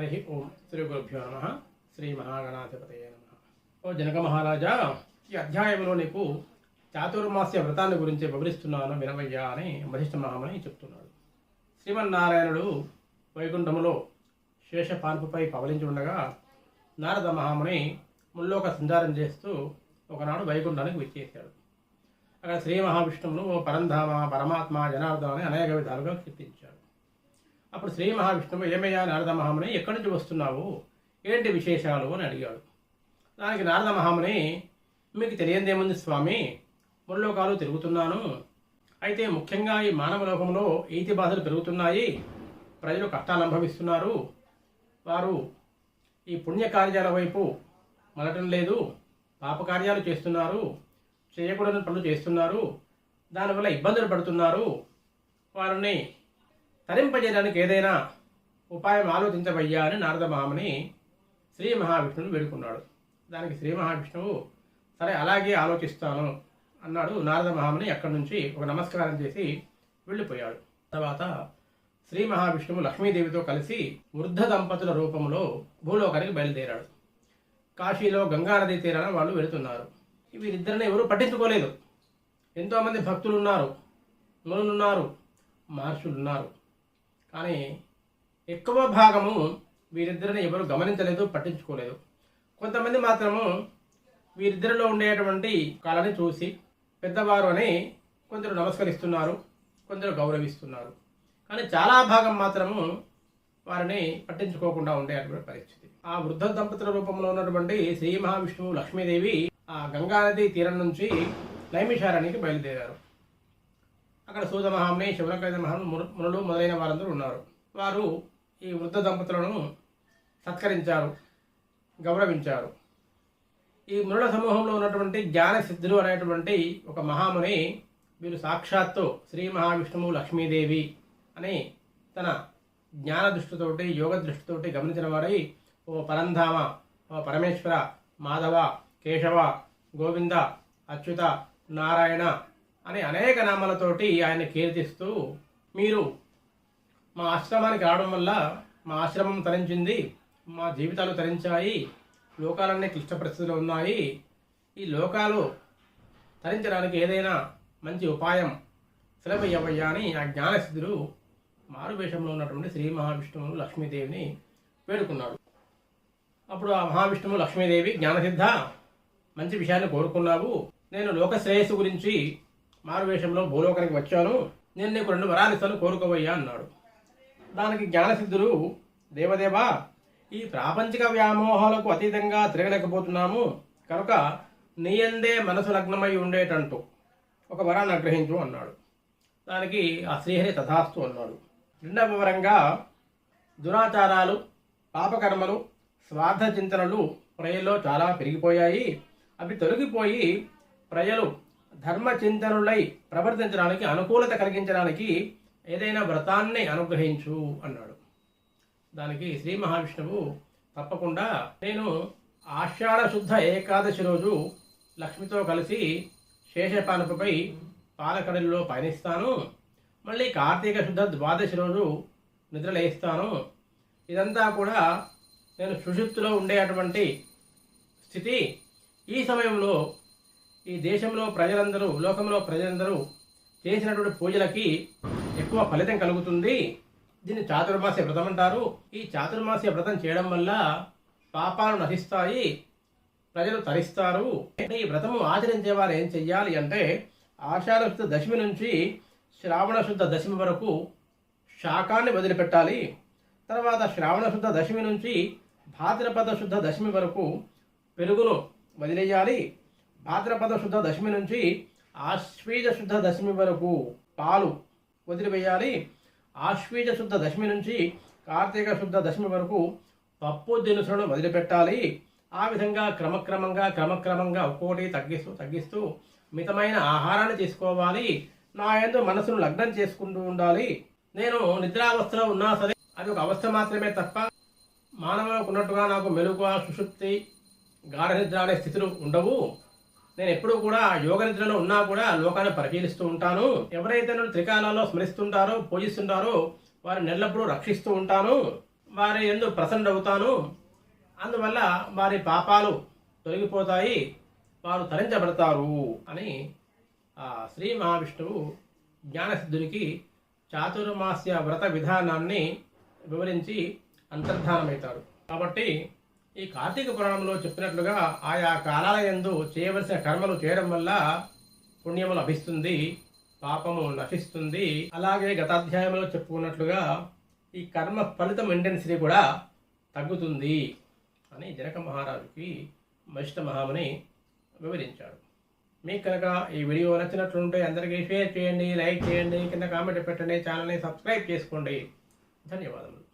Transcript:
హరి ఓం శ్రీ గురుభ్యో నమ. శ్రీ మహాగణాధిపతయ నమ. ఓ జనక మహారాజా ఈ అధ్యాయంలో నీకు చాతుర్మాస్య వ్రతాన్ని గురించి వివరిస్తున్నాను వినవయ్యా అని వశిష్ఠ మహాముని చెప్తున్నాడు. శ్రీమన్నారాయణుడు వైకుంఠములో శేషపాన్పుపై పవలించి ఉండగా నారద మహాముని ముల్లోక సంచారం చేస్తూ ఒకనాడు వైకుంఠానికి విచ్చేశాడు. అక్కడ శ్రీ మహావిష్ణువును ఓ పరంధామ పరమాత్మ జనార్దన అని అనేక విధాలుగా కీర్తించాడు. అప్పుడు శ్రీ మహావిష్ణువు ఏమయ్యా నారద మహాముని ఎక్కడి నుంచి వస్తున్నావు? ఏంటి విశేషాలు అని అడిగాడు. దానికి నారద మహాముని మీకు తెలియందేముంది స్వామి? మురలోకాలు తిరుగుతున్నాను. అయితే ముఖ్యంగా ఈ మానవ లోకంలో ఈతి బాధలు పెరుగుతున్నాయి. ప్రజలు కష్టాలు అనుభవిస్తున్నారు. వారు ఈ పుణ్యకార్యాల వైపు మలటం లేదు. పాపకార్యాలు చేస్తున్నారు. చేయకూడని పనులు చేస్తున్నారు. దానివల్ల ఇబ్బందులు పడుతున్నారు. వారిని తరింపజేయడానికి ఏదైనా ఉపాయం ఆలోచించబయ్యా అని నారద మహాముని శ్రీ మహావిష్ణువుని వేడుకున్నాడు. దానికి శ్రీ మహావిష్ణువు సరే అలాగే ఆలోచిస్తాను అన్నాడు నారద మహాముని. అక్కడి నుంచి ఒక నమస్కారం చేసి వెళ్ళిపోయాడు. తర్వాత శ్రీ మహావిష్ణువు లక్ష్మీదేవితో కలిసి వృద్ధ దంపతుల రూపంలో భూలోకానికి బయలుదేరాడు. కాశీలో గంగానది తీరాన వాళ్ళు వెళుతున్నారు. వీరిద్దరిని ఎవరూ పట్టించుకోలేదు. ఎంతోమంది భక్తులు ఉన్నారు మునులున్నారు మహర్షులు ఉన్నారు కానీ ఎక్కువ భాగము వీరిద్దరిని ఎవరు గమనించలేదు పట్టించుకోలేదు. కొంతమంది మాత్రము వీరిద్దరిలో ఉండేటువంటి కళని చూసి పెద్దవారు అని కొందరు నమస్కరిస్తున్నారు కొందరు గౌరవిస్తున్నారు. కానీ చాలా భాగం మాత్రము వారిని పట్టించుకోకుండా ఉండేటువంటి పరిస్థితి. ఆ వృద్ధ దంపతుల రూపంలో ఉన్నటువంటి శ్రీ మహావిష్ణువు లక్ష్మీదేవి ఆ గంగానది తీరం నుంచి నైమిషారానికి బయలుదేరారు. అక్కడ సూద మహాముని శివనకైద మహాము మునులు మొదలైన వారందరూ ఉన్నారు. వారు ఈ వృద్ధ దంపతులను సత్కరించారు గౌరవించారు. ఈ మునుల సమూహంలో ఉన్నటువంటి జ్ఞాన సిద్ధులు అనేటువంటి ఒక మహాముని వీరు సాక్షాత్తు శ్రీ మహావిష్ణువు లక్ష్మీదేవి అని తన జ్ఞాన దృష్టితోటి యోగ దృష్టితోటి గమనించిన వారై ఓ పరంధామ ఓ పరమేశ్వర మాధవ కేశవ గోవింద అచ్యుత నారాయణ అనే అనేక నామాలతోటి ఆయన కీర్తిస్తూ మీరు మా ఆశ్రమానికి రావడం వల్ల మా ఆశ్రమం తరించింది మా జీవితాలు తరించాయి లోకాలన్నీ క్లిష్ట పరిస్థితులు ఉన్నాయి. ఈ లోకాలు తరించడానికి ఏదైనా మంచి ఉపాయం సులభయ్యవయ్యా అని ఆ జ్ఞానసిద్ధుడు మారువేషంలో ఉన్నటువంటి శ్రీ మహావిష్ణువు లక్ష్మీదేవిని వేడుకున్నాడు. అప్పుడు ఆ మహావిష్ణువు లక్ష్మీదేవి జ్ఞానసిద్ధ మంచి విషయాన్ని కోరుకున్నావు. నేను లోక శ్రేయస్సు గురించి మారువేషంలో భూలోకానికి వచ్చాను. నేను నీకు రెండు వరాలు ఇస్తాను కోరుకోవయ్యా అన్నాడు. దానికి జ్ఞానసిద్ధుడు దేవదేవా ఈ ప్రాపంచిక వ్యామోహాలకు అతీతంగా తిరగలేకపోతున్నాము. కనుక నీయందే మనసు లగ్నమై ఉండేటంటూ. ఒక వరాన్ని ఆగ్రహించు అన్నాడు. దానికి ఆ శ్రీహరి తథాస్తు అన్నాడు. రెండవ వరంగా దురాచారాలు పాపకర్మలు స్వార్థ చింతనలు ప్రజల్లో చాలా పెరిగిపోయాయి. అవి తొలగిపోయి ప్రజలు ధర్మ చింతనులై ప్రవర్తించడానికి అనుకూలత కలిగించడానికి ఏదైనా వ్రతాన్ని అనుగ్రహించు అన్నాడు. దానికి శ్రీ మహావిష్ణువు తప్పకుండా నేను ఆషాఢ శుద్ధ ఏకాదశి రోజు లక్ష్మితో కలిసి శేషపానపై పాలకడలిలో పయనిస్తాను. మళ్ళీ కార్తీక శుద్ధ ద్వాదశి రోజు నిద్రలేస్తాను ఇదంతా కూడా నేను సుషుప్తిలో ఉండేటువంటి స్థితి. ఈ సమయంలో ఈ దేశంలో ప్రజలందరూ లోకంలో ప్రజలందరూ చేసినటువంటి పూజలకి ఎక్కువ ఫలితం కలుగుతుంది. దీన్ని చాతుర్మాస్య వ్రతం అంటారు. ఈ చాతుర్మాస్య వ్రతం చేయడం వల్ల పాపాలు నశిస్తాయి ప్రజలు తరిస్తారు. అంటే ఈ వ్రతము ఆచరించే వారు ఏం చెయ్యాలి అంటే ఆషాఢ శుద్ధ దశమి నుంచి శ్రావణ శుద్ధ దశమి వరకు శాకాన్ని వదిలిపెట్టాలి. తర్వాత శ్రావణ శుద్ధ దశమి నుంచి భాద్రపద శుద్ధ దశమి వరకు పెరుగును వదిలేయాలి. భాద్రపద శుద్ధ దశమి నుంచి ఆశ్వీజ శుద్ధ దశమి వరకు పాలు వదిలివేయాలి. ఆశ్వీజ శుద్ధ దశమి నుంచి కార్తీక శుద్ధ దశమి వరకు పప్పు దినుసులను వదిలిపెట్టాలి. ఆ విధంగా క్రమక్రమంగా క్రమక్రమంగా ఒక్కోటి తగ్గిస్తూ తగ్గిస్తూ మితమైన ఆహారాన్ని తీసుకోవాలి. నా ఎందు మనసును లగ్నం చేసుకుంటూ ఉండాలి. నేను నిద్రావస్థలో ఉన్నా సరే అది ఒక అవస్థ మాత్రమే తప్ప మానవులకు ఉన్నట్టుగా నాకు మెలుగు సుషుప్తి గాఢ నిద్ర అనే స్థితులు ఉండవు. నేను ఎప్పుడూ కూడా యోగ నిద్రలో ఉన్నా కూడా లోకాన్ని పరిశీలిస్తూ ఉంటాను. ఎవరైతే నన్ను త్రికాలాల్లో స్మరిస్తుంటారో పూజిస్తుంటారో వారిని ఎల్లప్పుడూ రక్షిస్తూ ఉంటాను. వారి ఎందు ప్రసన్నుడవుతాను. అందువల్ల వారి పాపాలు తొలగిపోతాయి. వారు తరించబడతారు అని శ్రీ మహావిష్ణువు జ్ఞానసిద్ధునికి చాతుర్మాస్య వ్రత విధానాన్ని వివరించి అంతర్ధానమవుతాడు. కాబట్టి ఈ కార్తీక పురాణంలో చెప్పినట్లుగా ఆయా కాలాల ఎందు చేయవలసిన కర్మలు చేయడం వల్ల పుణ్యము లభిస్తుంది పాపము నశిస్తుంది. అలాగే గతాధ్యాయంలో చెప్పుకున్నట్లుగా ఈ కర్మ ఫలితం ఇంటెన్సిటీ కూడా తగ్గుతుంది అని జనక మహారాజుకి వశిష్ఠ మహాముని వివరించాడు. మీకు కనుక ఈ వీడియో నచ్చినట్లుంటే అందరికీ షేర్ చేయండి లైక్ చేయండి కింద కామెంట్ పెట్టండి ఛానల్ని సబ్స్క్రైబ్ చేసుకోండి. ధన్యవాదములు.